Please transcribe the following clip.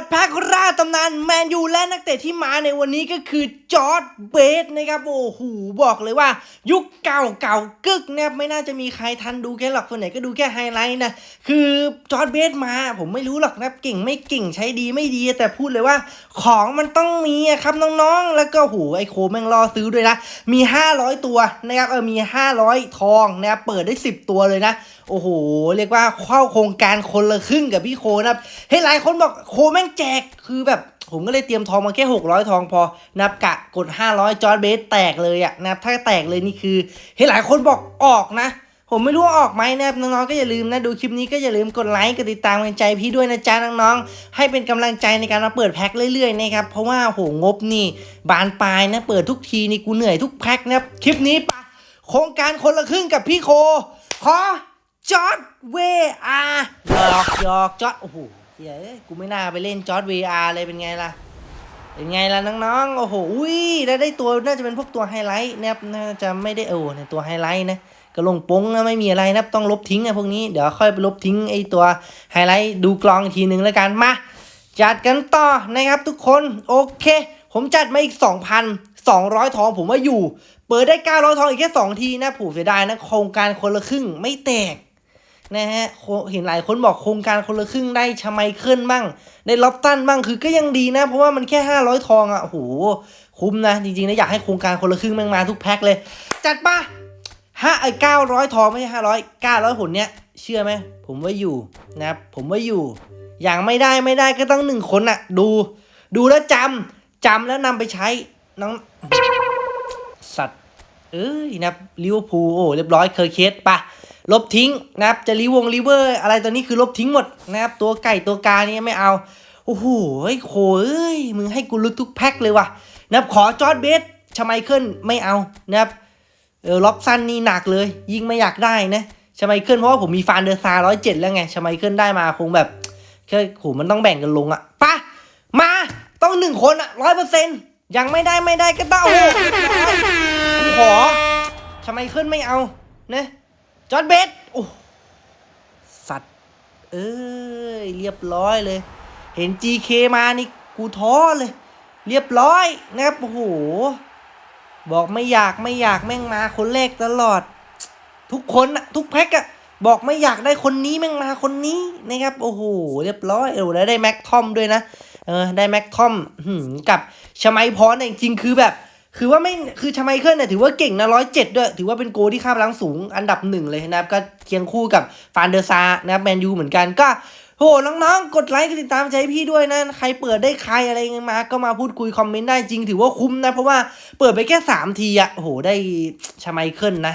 ดแพ็คราตำนานแมนยูและนักเตะที่มาในวันนี้ก็คือจอร์ดเบสนะครับโอ้โหบอกเลยว่า ยุคเก่าเก่ากึกนะครับไม่น่าจะมีใครทันดูแค่หรอกคนไหนก็ดูแค่ไฮไลท์นะคือจอร์ดเบสมา ผมไม่รู้หรอกนะครับเก่งไม่เก่งใช้ดีไม่ดี แต่พูดเลยว่าของมันต้องมีครับน้องๆ แล้วก็โหไอโคแม่งรอซื้อด้วยนะมี 500 ตัวนะครับเออมี 500 ทองนะครับเปิดได้ 10 ตัวเลยนะโอ้โหเรียกว่าเข้าโครงการคนละครึ่งกับพี่โคนะครับเฮ้ยหลายคนบอกโคแม่งแจกคือแบบผมก็เลยเตรียมทองมาแค่ 600 ทองพอ นับกะกด 500 จอร์เบสแตกเลยอะนับถ้าแตกเลยนี่คือเฮ้ยหลายคนบอกออกนะ ผมไม่รู้ว่าออกไหมนะครับน้องๆก็อย่าลืมนะ ดูคลิปนี้ก็อย่าลืมกดไลค์กดติดตามกำลังใจพี่ด้วยนะจ๊ะน้องๆให้เป็นกำลังใจในการมาเปิดแพ็คเรื่อยๆนะครับเพราะว่าโหงบนี่บานปลายนะ เปิดทุกทีนี่กูเหนื่อยทุกแพ็คนะครับคลิปนี้ปะโครงการคนละครึ่งกับพี่โคขอจอร์ดเวอาร์หยอกหยอกจอร์ดโอ้โห เฮ้ยกูไม่น่าไปเล่นจอร์ดเวอาร์เลยเป็นไงล่ะ เป็นไงล่ะน้องๆ โอ้โห อุ้ยแล้วได้ตัวน่าจะเป็นพวกตัวไฮไลท์นะครับ น่าจะไม่ได้เออเนี่ยตัวไฮไลท์นะก็ลงปงนะไม่มีอะไรนะต้องลบทิ้งนะพวกนี้ เดี๋ยวค่อยไปลบทิ้งไอตัวไฮไลท์ดูกลองอีกทีหนึ่งแล้วกันมา จัดกันต่อนะครับทุกคน โอเค ผมจัดมาอีก 2,200 ทองผมว่าอยู่ เปิดได้ 900 ทองอีกแค่ 2 ทีนะผูเสียดายนะโครงการคนละครึ่งไม่แตก นะฮะเห็นหลายคนบอกโครงการคนละครึ่งได้ชมัยเคิลบ้างได้ล็อบตันบ้างคือก็ยังดีนะ เพราะว่ามันแค่ 500 ทองอะ่ะโหคุ้มนะ จริงๆนะอยากให้โครงการคนละครึ่งแม่งมาทุกแพ็คเลย จัดปะห้าไอ้เก้าร้อยทองไม่ใช่ห้าร้อยเก้าร้อยผลเนี้ยเชื่อไหมผมว่าอยู่นะครับผมว่าอยู่ อย่างไม่ได้ไม่ได้ก็ต้องหนึ่งคนอะดู ดูแล้วจำจำแล้วนำไปใช้น้องสัตว์ เอ้ยนะลิเวอร์พูลโอ้เรียบร้อยเคยเคสปะ ลบทิ้งนะครับจะรีวงรีเวอร์อะไรตัวนี้คือลบทิ้งหมดนะครับตัวไก่ตัวกานี่ไม่เอาโอ้โหโคเอ้ยมึงให้กูลุ้นทุกแพ็คเลยว่ะนะครับขอจอร์ดเบสชไมเคิลไม่เอานะครับเออล็อบซันนี่หนักเลย ยิงไม่อยากได้นะชไมเคิลเพราะว่าผมมีฟานเดอร์ซาร้อยเจ็ดแล้วไงชไมเคิลได้มาคงแบบแค่โหมันต้องแบ่งกันลงอะปะมาต้องหนึ่งคนอะร้อยเปอร์เซ็นต์ยังไม่ได้ไม่ได้ก็ต้องโอ้โหกูขอชไมเคิลไม่เอานะ จอร์ดเบสโอ้สัตว์ เอ้ย เรียบร้อยเลย เห็น GK มานี่กูท้อเลย เรียบร้อยนะครับโอ้โห บอกไม่อยากไม่อยากแม่งมาคนแรกตลอด ทุกคนอะทุกแพ็กอะบอกไม่อยากได้คนนี้แม่งมาคนนี้นะครับ โอ้โห เรียบร้อยเออแล้วได้แม็กทอมด้วยนะเออได้แม็กทอมกับชมัยพรเนี่ยจริงๆคือแบบ คือว่าไม่คือชาไมเคิลเนี่ยถือว่าเก่งนะร้อยเจ็ดด้วย ถือว่าเป็นโกที่ค่าพลังสูงอันดับหนึ่งเลยนะครับ ก็เคียงคู่กับฟานเดอร์ซานะครับแมนยูเหมือนกันก็โหน้องๆ กดไลค์กดติดตามใจพี่ด้วยนะ ใครเปิดได้ใครอะไรมา ก็มาพูดคุยคอมเมนต์ได้จริง ถือว่าคุ้มนะ เพราะว่าเปิดไปแค่ 3 ทีอะโหได้ชาไมเคิลนะ